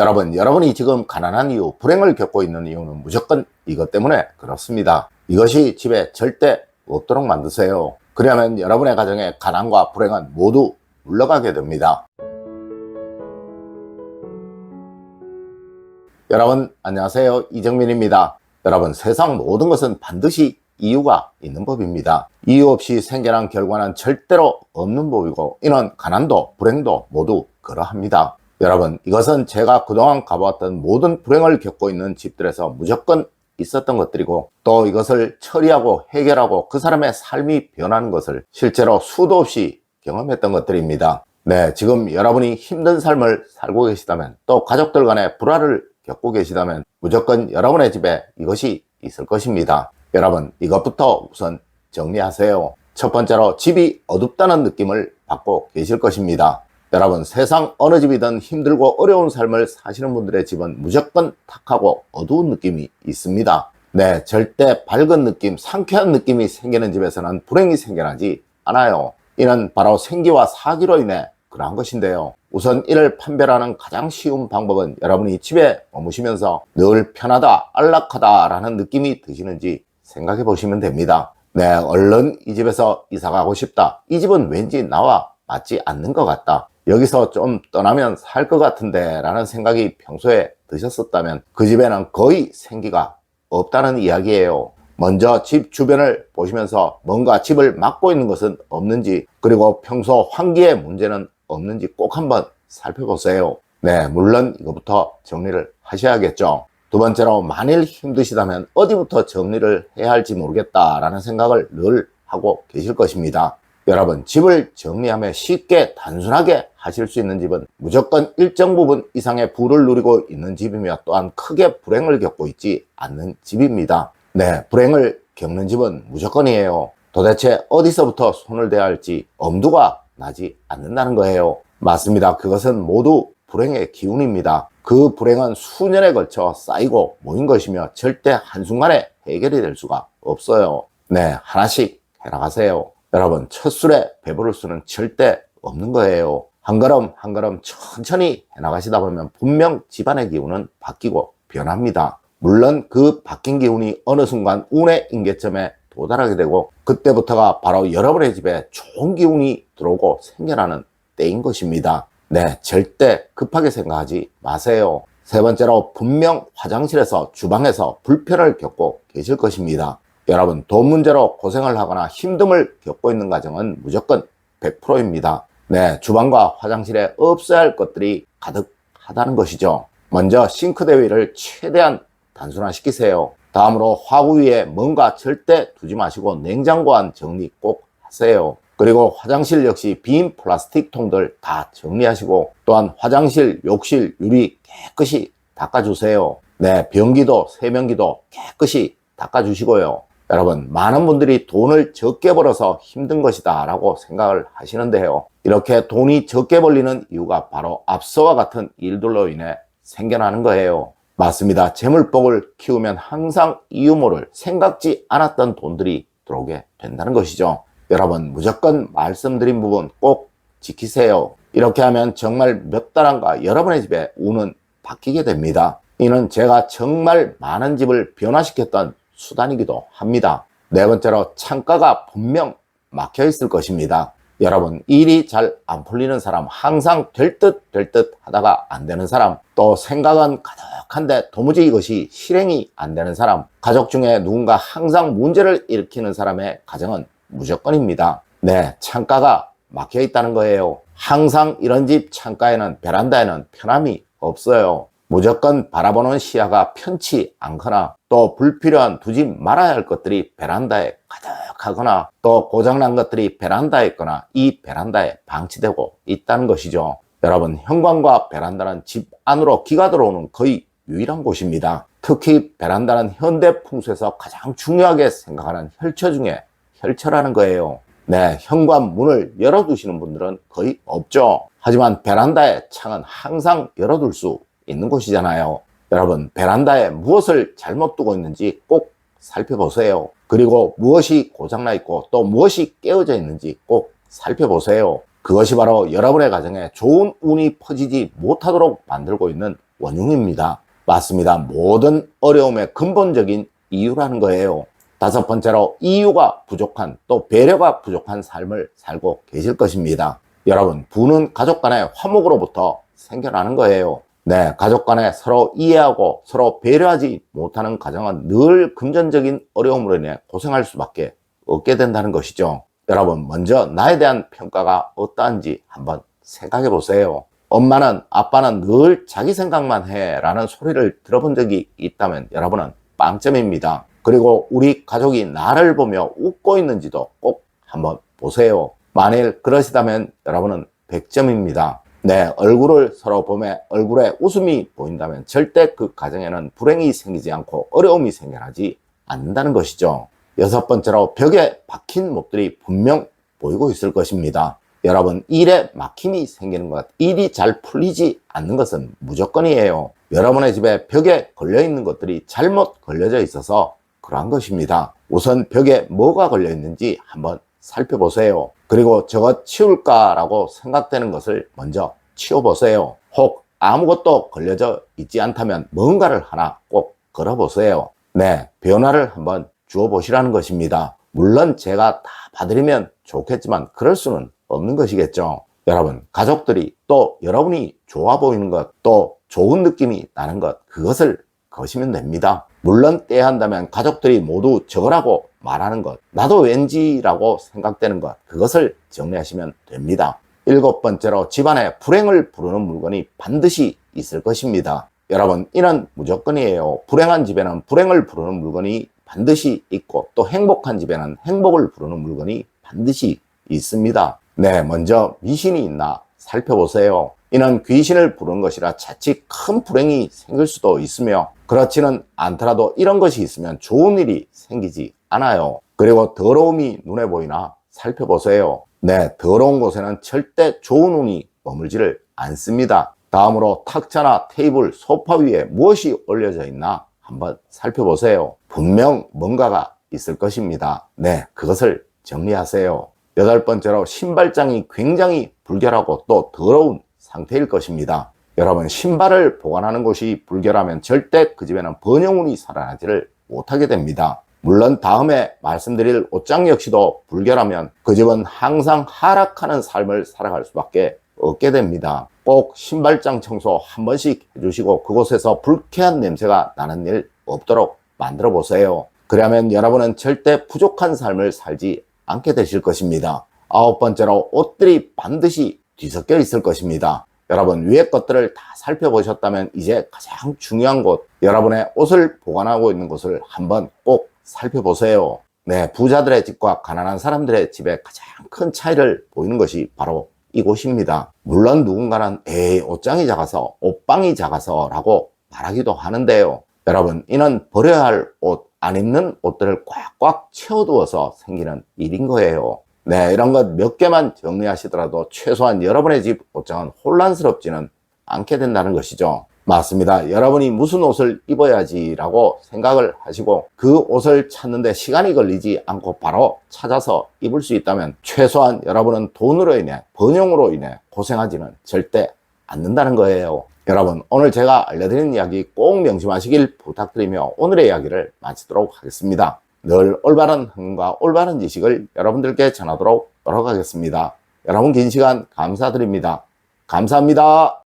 여러분, 여러분이 지금 가난한 이유, 불행을 겪고 있는 이유는 무조건 이것 때문에 그렇습니다. 이것이 집에 절대 없도록 만드세요. 그러면 여러분의 가정에 가난과 불행은 모두 물러가게 됩니다. 여러분, 안녕하세요. 이정민입니다. 여러분, 세상 모든 것은 반드시 이유가 있는 법입니다. 이유 없이 생겨난 결과는 절대로 없는 법이고, 이는 가난도, 불행도 모두 그러합니다. 여러분, 이것은 제가 그동안 가보았던 모든 불행을 겪고 있는 집들에서 무조건 있었던 것들이고, 또 이것을 처리하고 해결하고 그 사람의 삶이 변하는 것을 실제로 수도 없이 경험했던 것들입니다. 네, 지금 여러분이 힘든 삶을 살고 계시다면, 또 가족들 간의 불화를 겪고 계시다면, 무조건 여러분의 집에 이것이 있을 것입니다. 여러분, 이것부터 우선 정리하세요. 첫 번째로 집이 어둡다는 느낌을 받고 계실 것입니다. 여러분, 세상 어느 집이든 힘들고 어려운 삶을 사시는 분들의 집은 무조건 탁하고 어두운 느낌이 있습니다. 네, 절대 밝은 느낌, 상쾌한 느낌이 생기는 집에서는 불행이 생겨나지 않아요. 이는 바로 생기와 사기로 인해 그러한 것인데요. 우선 이를 판별하는 가장 쉬운 방법은 여러분이 집에 머무시면서 늘 편하다, 안락하다라는 느낌이 드시는지 생각해 보시면 됩니다. 네, 얼른 이 집에서 이사 가고 싶다. 이 집은 왠지 나와 맞지 않는 것 같다. 여기서 좀 떠나면 살 것 같은데 라는 생각이 평소에 드셨었다면 그 집에는 거의 생기가 없다는 이야기예요. 먼저 집 주변을 보시면서 뭔가 집을 막고 있는 것은 없는지 그리고 평소 환기의 문제는 없는지 꼭 한번 살펴보세요. 네, 물론 이거부터 정리를 하셔야겠죠. 두 번째로 만일 힘드시다면 어디부터 정리를 해야 할지 모르겠다라는 생각을 늘 하고 계실 것입니다. 여러분, 집을 정리하며 쉽게 단순하게 하실 수 있는 집은 무조건 일정 부분 이상의 부를 누리고 있는 집이며 또한 크게 불행을 겪고 있지 않는 집입니다. 네, 불행을 겪는 집은 무조건이에요. 도대체 어디서부터 손을 대야 할지 엄두가 나지 않는다는 거예요. 맞습니다. 그것은 모두 불행의 기운입니다. 그 불행은 수년에 걸쳐 쌓이고 모인 것이며 절대 한순간에 해결이 될 수가 없어요. 네, 하나씩 해나가세요. 여러분, 첫 술에 배부를 수는 절대 없는 거예요. 한 걸음 한 걸음 천천히 해나가시다 보면 분명 집안의 기운은 바뀌고 변합니다. 물론 그 바뀐 기운이 어느 순간 운의 임계점에 도달하게 되고 그때부터가 바로 여러분의 집에 좋은 기운이 들어오고 생겨나는 때인 것입니다. 네, 절대 급하게 생각하지 마세요. 세 번째로 분명 화장실에서 주방에서 불편을 겪고 계실 것입니다. 여러분, 돈 문제로 고생을 하거나 힘듦을 겪고 있는 가정은 무조건 100%입니다. 네, 주방과 화장실에 없어야 할 것들이 가득하다는 것이죠. 먼저 싱크대 위를 최대한 단순화시키세요. 다음으로 화구 위에 뭔가 절대 두지 마시고 냉장고 안 정리 꼭 하세요. 그리고 화장실 역시 빈 플라스틱 통들 다 정리하시고 또한 화장실, 욕실, 유리 깨끗이 닦아주세요. 네, 변기도 세면기도 깨끗이 닦아주시고요. 여러분, 많은 분들이 돈을 적게 벌어서 힘든 것이다 라고 생각을 하시는데요. 이렇게 돈이 적게 벌리는 이유가 바로 앞서와 같은 일들로 인해 생겨나는 거예요. 맞습니다. 재물복을 키우면 항상 이유 모를 생각지 않았던 돈들이 들어오게 된다는 것이죠. 여러분, 무조건 말씀드린 부분 꼭 지키세요. 이렇게 하면 정말 몇 달 안가 여러분의 집에 운은 바뀌게 됩니다. 이는 제가 정말 많은 집을 변화시켰던 수단이기도 합니다. 네 번째로 창가가 분명 막혀 있을 것입니다. 여러분, 일이 잘 안 풀리는 사람, 항상 될 듯 될 듯 하다가 안 되는 사람, 또 생각은 가득한데 도무지 이것이 실행이 안 되는 사람, 가족 중에 누군가 항상 문제를 일으키는 사람의 가정은 무조건입니다. 네, 창가가 막혀 있다는 거예요. 항상 이런 집 창가에는 베란다에는 편함이 없어요. 무조건 바라보는 시야가 편치 않거나 또 불필요한 두지 말아야 할 것들이 베란다에 가득하거나 또 고장난 것들이 베란다에 있거나 이 베란다에 방치되고 있다는 것이죠. 여러분 현관과 베란다는 집 안으로 기가 들어오는 거의 유일한 곳입니다. 특히 베란다는 현대 풍수에서 가장 중요하게 생각하는 혈처 중에 혈처라는 거예요. 네, 현관 문을 열어두시는 분들은 거의 없죠. 하지만 베란다의 창은 항상 열어둘 수 있는 곳이잖아요. 여러분, 베란다에 무엇을 잘못 두고 있는지 꼭 살펴보세요. 그리고 무엇이 고장나 있고 또 무엇이 깨어져 있는지 꼭 살펴보세요. 그것이 바로 여러분의 가정에 좋은 운이 퍼지지 못하도록 만들고 있는 원흉입니다. 맞습니다. 모든 어려움의 근본적인 이유라는 거예요. 다섯 번째로 이유가 부족한 또 배려가 부족한 삶을 살고 계실 것입니다. 여러분, 부는 가족 간의 화목으로부터 생겨나는 거예요. 네, 가족 간에 서로 이해하고 서로 배려하지 못하는 가정은 늘 금전적인 어려움으로 인해 고생할 수밖에 없게 된다는 것이죠. 여러분, 먼저 나에 대한 평가가 어떠한지 한번 생각해 보세요. 엄마는, 아빠는 늘 자기 생각만 해 라는 소리를 들어본 적이 있다면 여러분은 빵점입니다. 그리고 우리 가족이 나를 보며 웃고 있는지도 꼭 한번 보세요. 만일 그러시다면 여러분은 100점입니다. 네, 얼굴을 서로 보며 얼굴에 웃음이 보인다면 절대 그 가정에는 불행이 생기지 않고 어려움이 생겨나지 않는다는 것이죠. 여섯 번째로 벽에 박힌 못들이 분명 보이고 있을 것입니다. 여러분, 일에 막힘이 생기는 것, 일이 잘 풀리지 않는 것은 무조건이에요. 여러분의 집에 벽에 걸려 있는 것들이 잘못 걸려져 있어서 그러한 것입니다. 우선 벽에 뭐가 걸려 있는지 한번 살펴보세요. 그리고 저것 치울까라고 생각되는 것을 먼저 치워보세요. 혹 아무것도 걸려져 있지 않다면 뭔가를 하나 꼭 걸어보세요. 네, 변화를 한번 주어보시라는 것입니다. 물론 제가 다 봐드리면 좋겠지만 그럴 수는 없는 것이겠죠. 여러분, 가족들이 또 여러분이 좋아 보이는 것, 또 좋은 느낌이 나는 것, 그것을 거시면 됩니다. 물론 떼야 한다면 가족들이 모두 저거라고 말하는 것, 나도 왠지라고 생각되는 것, 그것을 정리하시면 됩니다. 일곱 번째로 집안에 불행을 부르는 물건이 반드시 있을 것입니다. 여러분, 이는 무조건이에요. 불행한 집에는 불행을 부르는 물건이 반드시 있고 또 행복한 집에는 행복을 부르는 물건이 반드시 있습니다. 네, 먼저 미신이 있나 살펴보세요. 이는 귀신을 부르는 것이라 자칫 큰 불행이 생길 수도 있으며 그렇지는 않더라도 이런 것이 있으면 좋은 일이 생기지 않아요. 그리고 더러움이 눈에 보이나 살펴보세요. 네, 더러운 곳에는 절대 좋은 운이 머물지를 않습니다. 다음으로 탁자나 테이블, 소파 위에 무엇이 올려져 있나 한번 살펴보세요. 분명 뭔가가 있을 것입니다. 네, 그것을 정리하세요. 여덟 번째로 신발장이 굉장히 불결하고 또 더러운 상태일 것입니다. 여러분, 신발을 보관하는 곳이 불결하면 절대 그 집에는 번영운이 살아나지를 못하게 됩니다. 물론 다음에 말씀드릴 옷장 역시도 불결하면 그 집은 항상 하락하는 삶을 살아갈 수밖에 없게 됩니다. 꼭 신발장 청소 한 번씩 해주시고 그곳에서 불쾌한 냄새가 나는 일 없도록 만들어 보세요. 그러면 여러분은 절대 부족한 삶을 살지 않게 되실 것입니다. 아홉 번째로 옷들이 반드시 뒤섞여 있을 것입니다. 여러분 위의 것들을 다 살펴보셨다면 이제 가장 중요한 곳 여러분의 옷을 보관하고 있는 곳을 한번 꼭 살펴보세요. 네, 부자들의 집과 가난한 사람들의 집에 가장 큰 차이를 보이는 것이 바로 이곳입니다. 물론 누군가는 에이 옷장이 작아서 옷방이 작아서 라고 말하기도 하는데요. 여러분 이는 버려야 할 옷, 안 입는 옷들을 꽉꽉 채워두어서 생기는 일인 거예요. 네, 이런 것 몇 개만 정리하시더라도 최소한 여러분의 집 옷장은 혼란스럽지는 않게 된다는 것이죠. 맞습니다. 여러분이 무슨 옷을 입어야지라고 생각을 하시고 그 옷을 찾는데 시간이 걸리지 않고 바로 찾아서 입을 수 있다면 최소한 여러분은 돈으로 인해 번영으로 인해 고생하지는 절대 않는다는 거예요. 여러분 오늘 제가 알려드린 이야기 꼭 명심하시길 부탁드리며 오늘의 이야기를 마치도록 하겠습니다. 늘 올바른 흥과 올바른 지식을 여러분들께 전하도록 노력하겠습니다. 여러분 긴 시간 감사드립니다. 감사합니다.